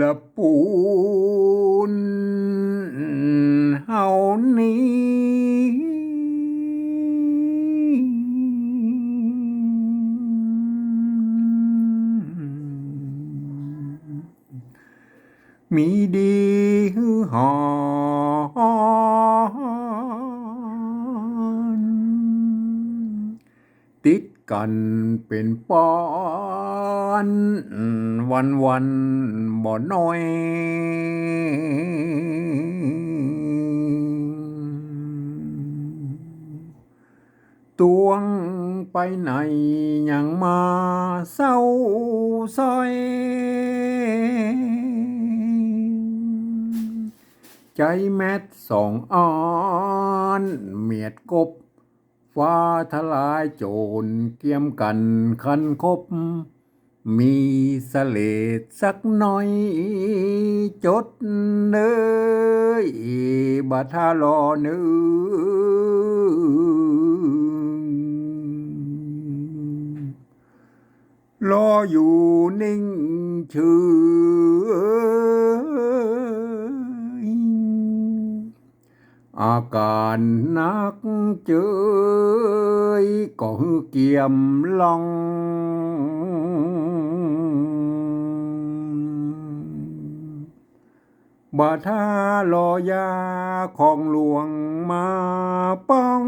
ละปูนเฮานี้มีดีฮือหอนติดกันเป็นปอน วันวันบ่น้อย ตวงไปไหนยังมาเศร้าซอย ใจแมทสองอ่อนเมียดกบฟ้าทลายโจรเกี่ยมกันคันคบ มีสเลดสักหน่อย จดเนยบัทารอนื้รออยู่นิ่งเฉยอาการนักเจยก็เกียมลอง บาทารอยาของหลวงมาป้อง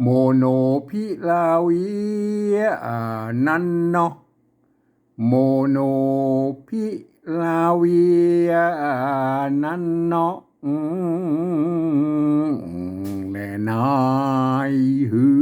โมโนพิลาวีนันเนาะโมโนพิลาวีนันเนาะแน่นายหือ